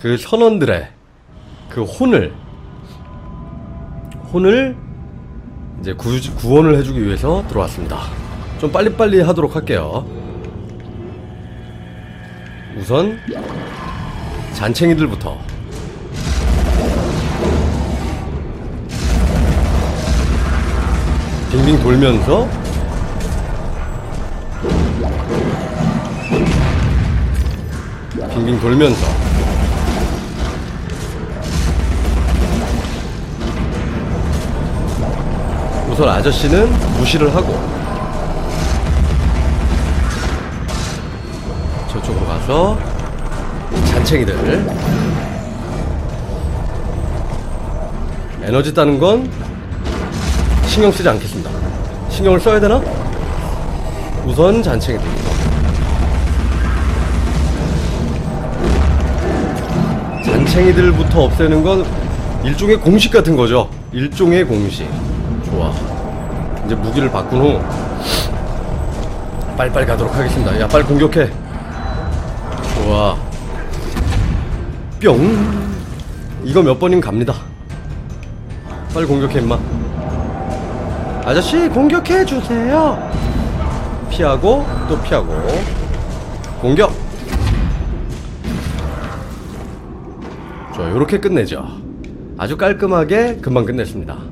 그 선원들의 그 혼을 혼을 이제 구, 구원을 해주기 위해서 들어왔습니다. 좀 빨리빨리 하도록 할게요. 우선 잔챙이들부터 빙빙 돌면서 빙빙 돌면서 우선 아저씨는 무시를 하고 저쪽으로 가서 이 잔챙이들 에너지 따는 건 신경 쓰지 않겠습니다. 신경을 써야 되나? 우선 잔챙이들. 잔챙이들부터 없애는 건 일종의 공식 같은 거죠. 일종의 공식. 좋아. 이제 무기를 바꾼 후 빨리빨리 가도록 하겠습니다. 야, 빨리 공격해. 좋아. 뿅. 이거 몇 번이면 갑니다. 빨리 공격해, 임마. 아저씨, 공격해 주세요. 피하고, 또 피하고. 공격. 좋아, 요렇게 끝내죠. 아주 깔끔하게 금방 끝냈습니다.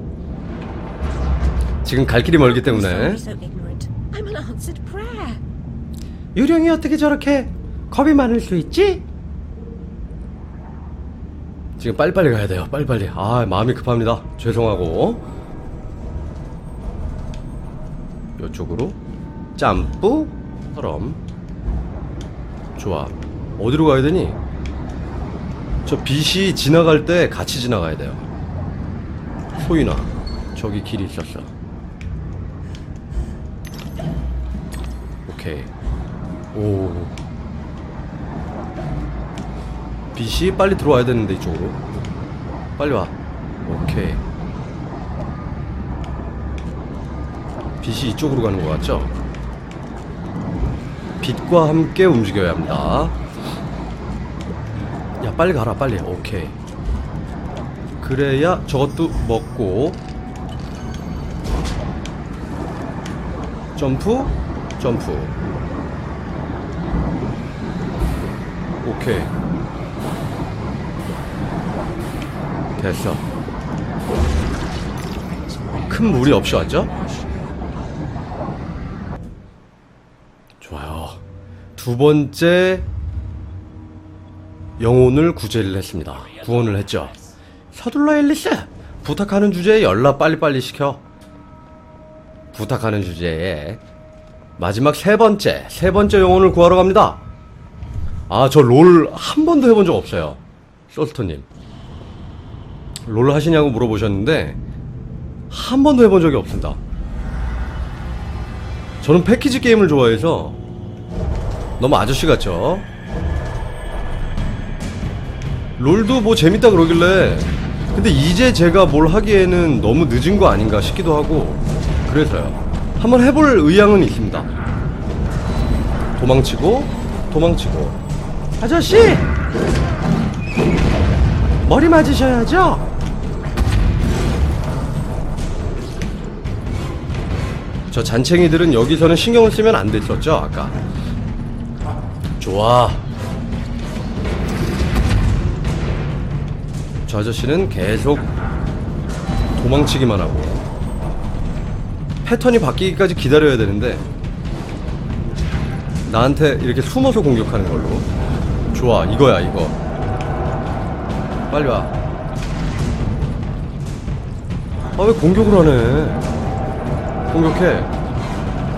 지금 갈 길이 멀기 때문에. 유령이 어떻게 저렇게 겁이 많을 수 있지? 지금 빨리빨리 가야 돼요. 빨리빨리. 아, 마음이 급합니다. 죄송하고. 이쪽으로 점프 그럼 좋아. 어디로 가야 되니? 저 빛이 지나갈 때 같이 지나가야 돼요. 소인아, 저기 길이 있었어. 오케이. 오. 빛이 빨리 들어와야 되는데 이쪽으로. 빨리 와. 오케이. 빛이 이쪽으로 가는 것 같죠? 빛과 함께 움직여야 합니다. 야, 빨리 가라, 빨리. 오케이. 그래야 저것도 먹고 점프, 점프. 오케이. 됐어. 큰 무리 없이 왔죠? 좋아요. 두 번째 영혼을 구제를 했습니다. 구원을 했죠. 서둘러 앨리스! 부탁하는 주제에 연락 빨리빨리 시켜. 부탁하는 주제에 마지막 세 번째, 세 번째 영혼을 구하러 갑니다. 아, 저 롤 한 번도 해본 적 없어요. 솔스터님. 롤 하시냐고 물어보셨는데, 한 번도 해본 적이 없습니다. 저는 패키지 게임을 좋아해서, 너무 아저씨 같죠? 롤도 뭐 재밌다 그러길래, 근데 이제 제가 뭘 하기에는 너무 늦은 거 아닌가 싶기도 하고, 그래서요. 한번 해볼 의향은 있습니다. 도망치고, 도망치고. 아저씨! 머리 맞으셔야죠? 저 잔챙이들은 여기서는 신경을 쓰면 안 됐었죠, 아까. 좋아. 저 아저씨는 계속 도망치기만 하고 패턴이 바뀌기까지 기다려야 되는데 나한테 이렇게 숨어서 공격하는 걸로 좋아 이거야 이거 빨리 와. 아 왜 공격을 하네? 공격해.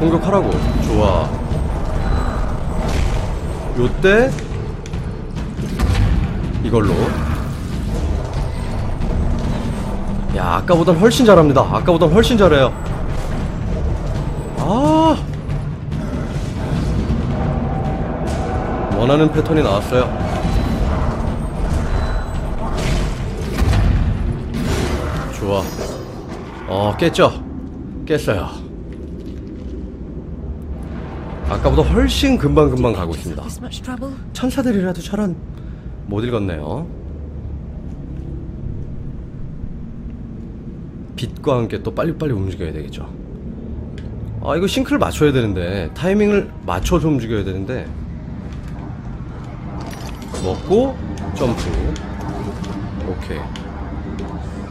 공격하라고. 좋아. 요때 이걸로. 야 아까보단 훨씬 잘합니다. 아까보단 훨씬 잘해요. 아. 원하는 패턴이 나왔어요. 좋아. 어, 깼죠? 깼어요. 아까보다 훨씬 금방금방 가고 있습니다. 천사들이라도 저런 못 읽었네요. 빛과 함께 또 빨리빨리 움직여야 되겠죠. 아, 이거 싱크를 맞춰야 되는데, 타이밍을 맞춰서 움직여야 되는데, 먹고, 점프. 오케이.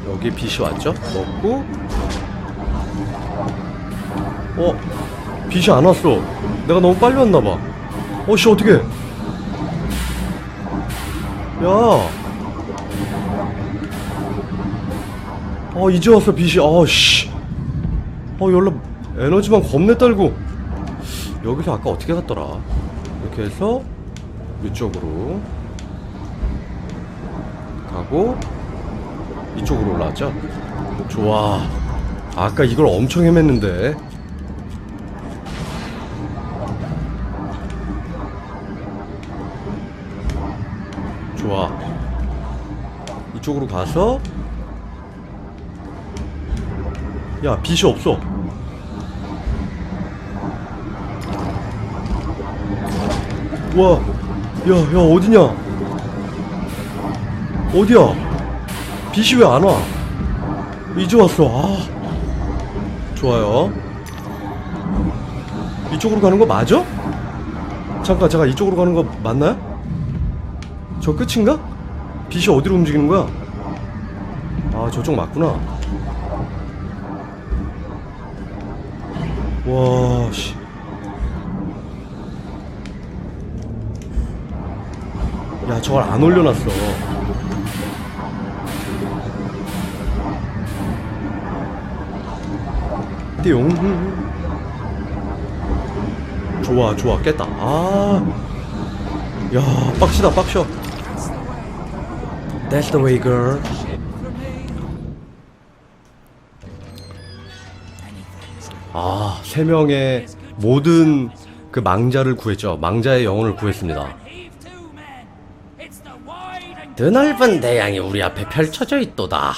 여기 빛이 왔죠? 먹고, 어, 빛이 안 왔어. 내가 너무 빨리 왔나봐. 어, 씨, 어떻게 야. 어, 이제 왔어, 빛이. 아, 씨. 어, 연락, 에너지만 겁내 딸고. 여기서 아까 어떻게 갔더라? 이렇게 해서, 이쪽으로. 가고, 이쪽으로 올라왔죠? 좋아. 아까 이걸 엄청 헤맸는데. 좋아. 이쪽으로 가서 야 빛이 없어. 와, 야, 야 어디냐? 어디야? 빛이 왜 안 와? 이제 왔어. 아, 좋아요. 이쪽으로 가는 거 맞아? 잠깐, 잠깐 이쪽으로 가는 거 맞나요? 저 끝인가? 빛이 어디로 움직이는 거야? 아 저쪽 맞구나 와 씨. 야 저걸 안 올려놨어 띠용 좋아 좋아 깼다 아야 빡시다 빡셔 That's the way, girl. 아, 세 명의 모든 그 망자를 구했죠. 망자의 영혼을 구했습니다. 드넓은 대양이 우리 앞에 펼쳐져 있도다.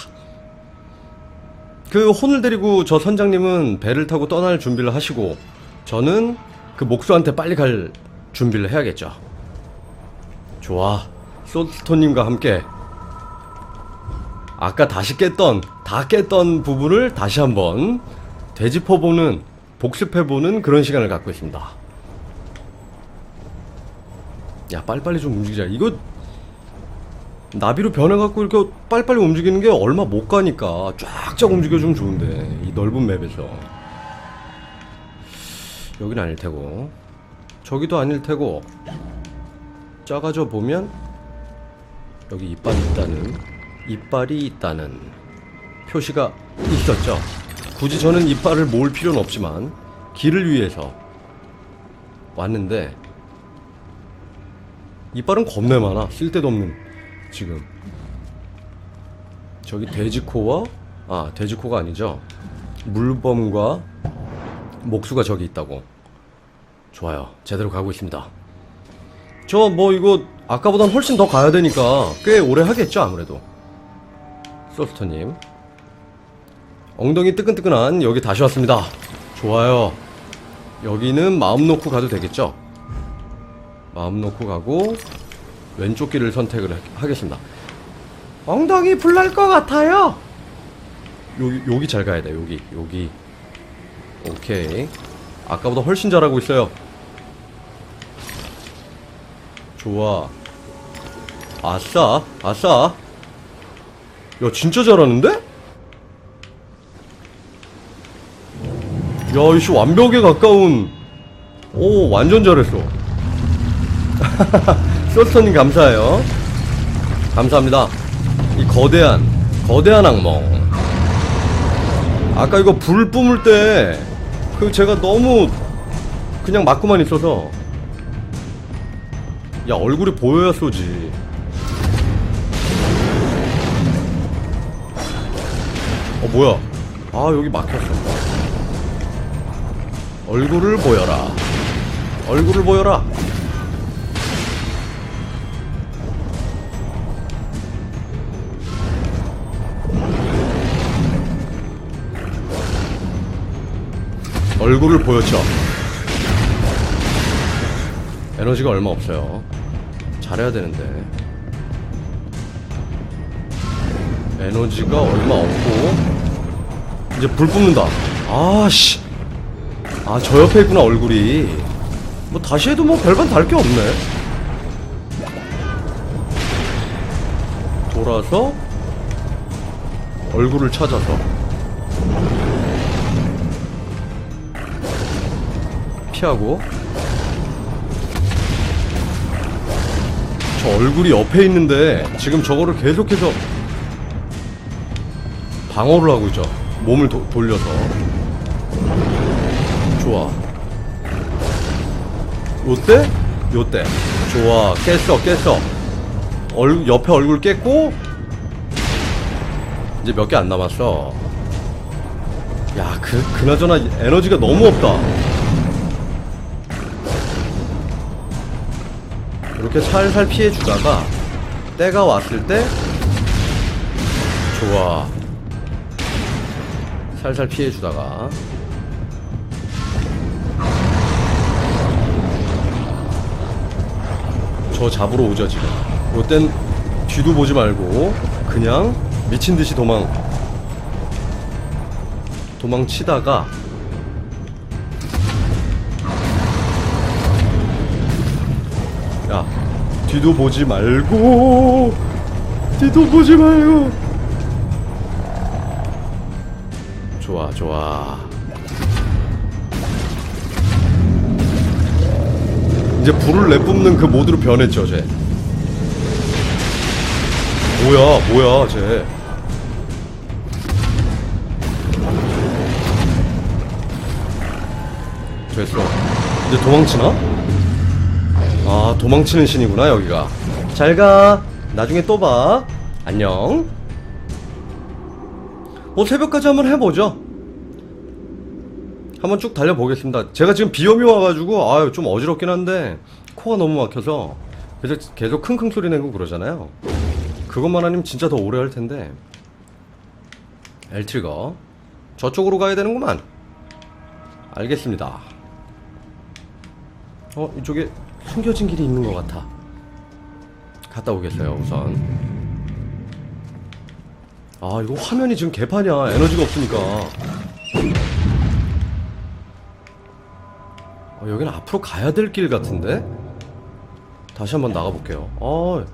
그 혼을 데리고 저 선장님은 배를 타고 떠날 준비를 하시고 저는 그 목수한테 빨리 갈 준비를 해야겠죠. 좋아. 소스톤님과 함께 아까 다시 깼던 다 깼던 부분을 다시 한번 되짚어보는 복습해보는 그런 시간을 갖고 있습니다. 야 빨리빨리 좀 움직이자. 이거 나비로 변해갖고 이렇게 빨리빨리 움직이는 게 얼마 못 가니까 쫙쫙 움직여주면 좋은데 이 넓은 맵에서 여긴 아닐 테고 저기도 아닐 테고 작아져 보면 여기 이빨이 있다는 이빨이 있다는 표시가 있었죠. 굳이 저는 이빨을 모을 필요는 없지만 길을 위해서 왔는데 이빨은 겁내 많아. 쓸데도 없는 지금 저기 돼지코와 아 돼지코가 아니죠. 물범과 목수가 저기 있다고. 좋아요. 제대로 가고 있습니다. 저 뭐 이거 아까보단 훨씬 더 가야 되니까 꽤 오래 하겠죠 아무래도. 소스터님 엉덩이 뜨끈뜨끈한 여기 다시 왔습니다 좋아요 여기는 마음 놓고 가도 되겠죠 마음 놓고 가고 왼쪽 길을 선택을 하- 하겠습니다. 엉덩이 불날 것 같아요. 여기 여기 잘 가야 돼 여기 여기. 오케이. 아까보다 훨씬 잘하고 있어요. 좋아. 아싸 아싸. 야 진짜 잘하는데? 야 이씨 완벽에 가까운. 오 완전 잘했어 소스터님 감사해요. 감사합니다. 이 거대한 거대한 악몽. 아까 이거 불 뿜을 때 그 제가 너무 그냥 맞고만 있어서 야 얼굴이 보여야 쏘지. 어 뭐야? 아 여기 막혔어. 얼굴을 보여라. 얼굴을 보여라 얼굴을 보였죠 에너지가 얼마 없어요. 잘해야 되는데. 에너지가 얼마 없고. 이제 불 뿜는다. 아씨. 아 저 옆에 있구나 얼굴이. 뭐 다시 해도 뭐 별반 다를 게 없네. 돌아서 얼굴을 찾아서 피하고 저 얼굴이 옆에 있는데 지금 저거를 계속해서 방어를 하고 있죠. 몸을 도- 돌려서. 좋아. 요때? 요때. 좋아. 깼어, 깼어. 얼, 옆에 얼굴 깼고, 이제 몇 개 안 남았어. 야, 그, 그나저나 에너지가 너무 없다. 이렇게 살살 피해 주다가, 때가 왔을 때, 좋아. 살살 피해 주다가, 저 잡으러 오죠 지금 요땐 뒤도 보지 말고 그냥 미친 듯이 도망 도망치다가 뒤도 보지 말고 뒤도 보지 말고 좋아 좋아 이제 불을 내뿜는 그 모드로 변했죠, 쟤. 뭐야, 뭐야, 쟤. 됐어. 이제 도망치나? 아, 도망치는 신이구나, 여기가. 잘 가. 나중에 또 봐. 안녕. 뭐, 새벽까지 한번 해보죠. 한번 쭉 달려보겠습니다. 제가 지금 비염이 와가지고 아유 좀 어지럽긴 한데 코가 너무 막혀서 그래서 계속 킁킁 소리 내고 그러잖아요. 그것만 아니면 진짜 더 오래 할 텐데. 엘트리거 저쪽으로 가야 되는구만. 알겠습니다. 어 이쪽에 숨겨진 길이 있는 것 같아. 갔다 오겠어요 우선. 아 이거 화면이 지금 개판이야 에너지가 없으니까. 어, 여기는 앞으로 가야 될 길 같은데? 다시 한번 나가볼게요. 아,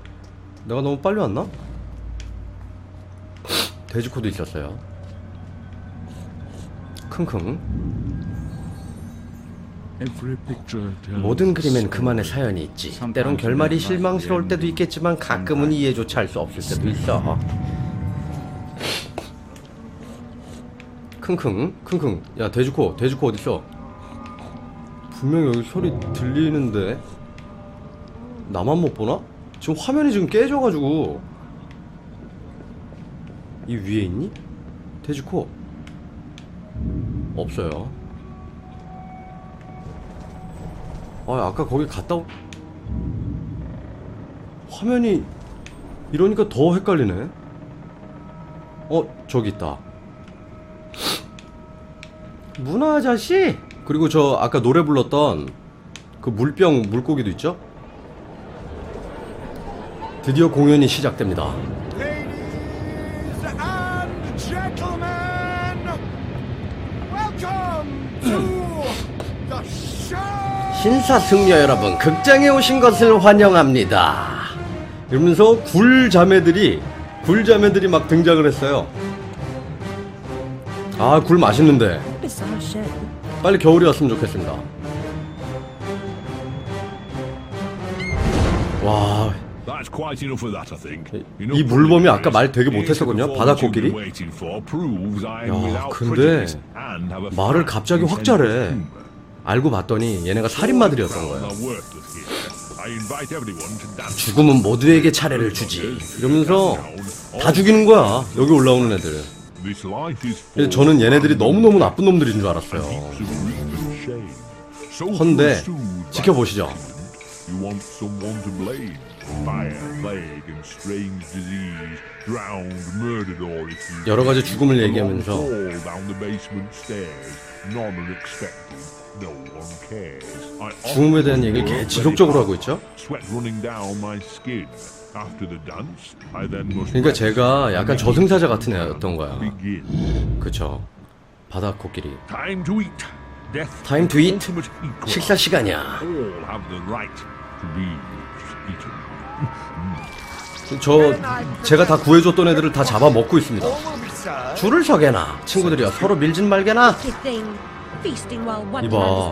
내가 너무 빨리 왔나? 돼지코도 있었어요. 킁킁. 모든 그림엔 그만의 사연이 있지. 때론 결말이 실망스러울 때도 있겠지만 가끔은 이해조차 할 수 없을 때도 있어. 킁킁, 킁킁. 야, 돼지코, 돼지코 어딨어? 분명히 여기 소리 들리는데 나만 못 보나? 지금 화면이 지금 깨져가지고 이 위에 있니? 돼지코 없어요 아 아까 거기 갔다 오... 화면이 이러니까 더 헷갈리네 어 저기 있다 문화 아저씨 그리고 저 아까 노래 불렀던 그 물병 물고기도 있죠? 드디어 공연이 시작됩니다. 신사승려 여러분, 극장에 오신 것을 환영합니다. 이러면서 굴 자매들이 굴 자매들이 막 등장을 했어요. 아, 굴 맛있는데. 빨리 겨울이 왔으면 좋겠습니다. 와. 이 물범이 아까 말 되게 못했었거든요, 바다코끼리. 야, 근데 말을 갑자기 확 잘해. 알고 봤더니 얘네가 살인마들이었던 거예요. 죽음은 모두에게 차례를 주지. 이러면서 다 죽이는 거야. 여기 올라오는 애들. 저는 얘네들이 너무너무 나쁜 놈들인 줄 알았어요. 헌데 지켜보시죠. 여러 가지 죽음을 얘기하면서 죽음에 대한 얘기를 very 지속적으로 하고. 있죠. 그러니까 제가 약간 저승사자 같은 애였던 거야. 그쵸. 바다 코끼리. Eat. ultimate equal. 식사 시간이야. 저 제가 다 구해줬던 애들을 다 잡아 먹고 있습니다. 줄을 서게나 친구들이여 서로 밀진 말게나. 이봐.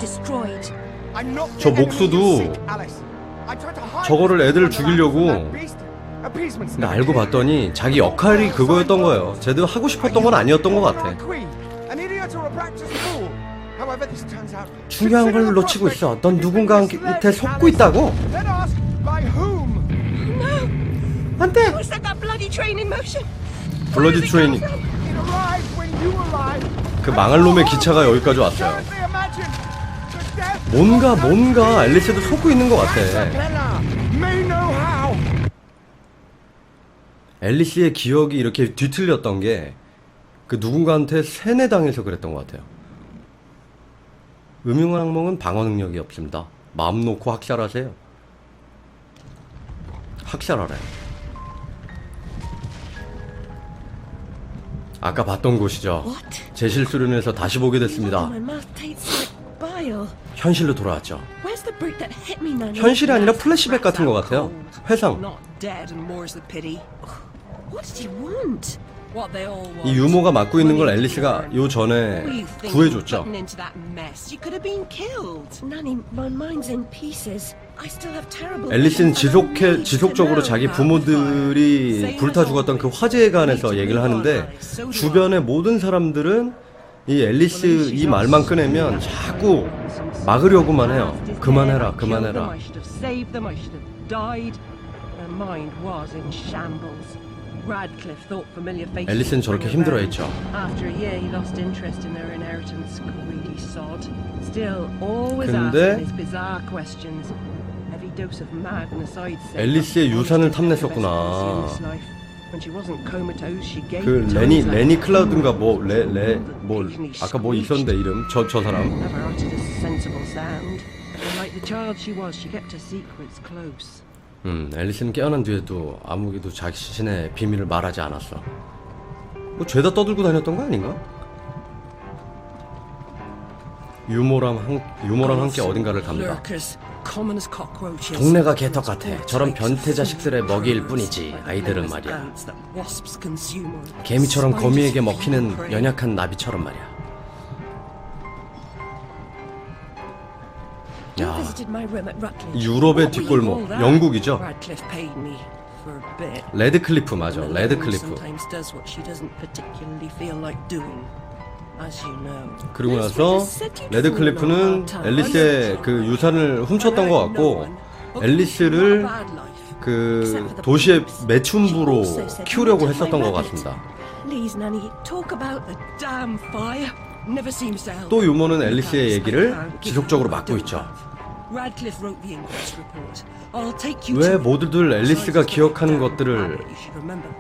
저 목수도 저거를 the 죽이려고 근데 알고. 봤더니 자기 역할이 그거였던 거예요. 쟤도 하고 싶었던 건 아니었던 것 같아. 중요한 걸 놓치고 있어. 넌 누군가한테 속고 있다고. 안돼. In motion? 블러디 arrived. 그 망할 놈의 기차가 여기까지 왔어요. 뭔가 뭔가 앨리스도 속고 있는 것 같아. 앨리스의 기억이 이렇게 뒤틀렸던 게 그 누군가한테 세뇌당해서 그랬던 것 같아요. 음흉한 악몽은 방어 능력이 없습니다. 마음 놓고 학살하세요. 학살하래. 아까 봤던 곳이죠. 제 실수로 인해서 다시 보게 됐습니다. 현실로 돌아왔죠. 현실이 아니라 플래시백 같은 것 같아요. 회상. 이 유모가 맡고 있는 걸 앨리스가 요 전에 구해줬죠. 앨리스는 지속해 지속적으로 자기. 부모들이 불타 죽었던 그 화재에 관해서 얘기를 하는데 주변의 모든 사람들은 이 앨리스 이 말만 꺼내면 자꾸 막으려고만 해요. 그만해라, 그만해라. Radcliffe thought familiar faces. 앨리스는 would 저렇게 힘들어했죠. back. After a year, he lost interest in their inheritance. Greedy sod. Still, always 근데 asking his bizarre questions. Heavy dose of madness, I'd say. 앨리스의 유산을 탐냈었구나. 그 레니 레니 클라우드인가 뭐 레 레 뭐 아까 뭐 있었는데 이름 저 저 사람 Never uttered a sensible sound. And like the child she was, she kept her secrets close. 음, 앨리스는 깨어난 뒤에도 아무에게도 자신의 비밀을 말하지 않았어. 뭐 죄다 떠들고 다녔던 거 아닌가? 유모랑 한 유모랑 함께 어딘가를 갑니다. 동네가 개떡 같아. 저런 변태 자식들의 먹이일 뿐이지. 아이들은 말이야. 개미처럼 거미에게 먹히는. 연약한 나비처럼 말이야. 야. 유럽의 뒷골목? 영국이죠. 레드클리프 맞아, 레드클리프. 그리고 나서 레드클리프는 앨리스의 그 유산을 훔쳤던 것 같고 앨리스를 그 도시의 매춘부로 키우려고 했었던 것 같습니다. 또 유모는 앨리스의 얘기를 지속적으로 막고 있죠. Radcliffe wrote the inquest report. I'll take you 왜 to. 모두들 앨리스가 기억하는 것들을.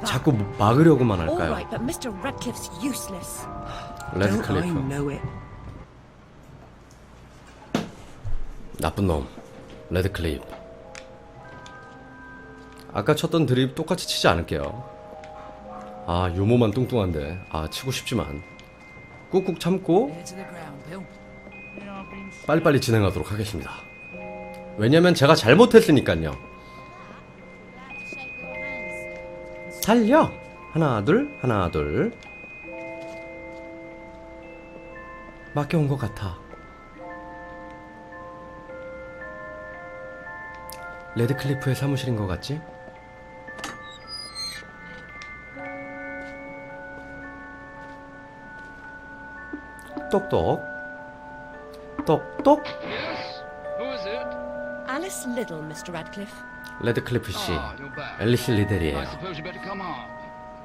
자꾸 막으려고만 All 할까요? right, but Mr. Radcliffe's useless. Don't I 레드클리프 know it? 나쁜 놈 레드클리프 아까 쳤던 드립 똑같이 치지 않을게요 아 유모만 뚱뚱한데 아 치고 싶지만 꾹꾹 참고 빨리빨리 진행하도록 하겠습니다 왜냐면 제가 잘못했으니까요. 달려. 하나 둘 하나 둘. 맡겨온 것 같아. 레드클리프의 사무실인 것 같지? 똑똑. 똑똑? Liddle, Mr. Radcliffe. 레드클리프 씨 Ah. 앨리스 리델이에요 I suppose you better come up.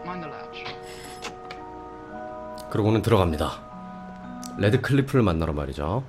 Mind the latch. 그러고는 들어갑니다 레드클리프를 만나러 말이죠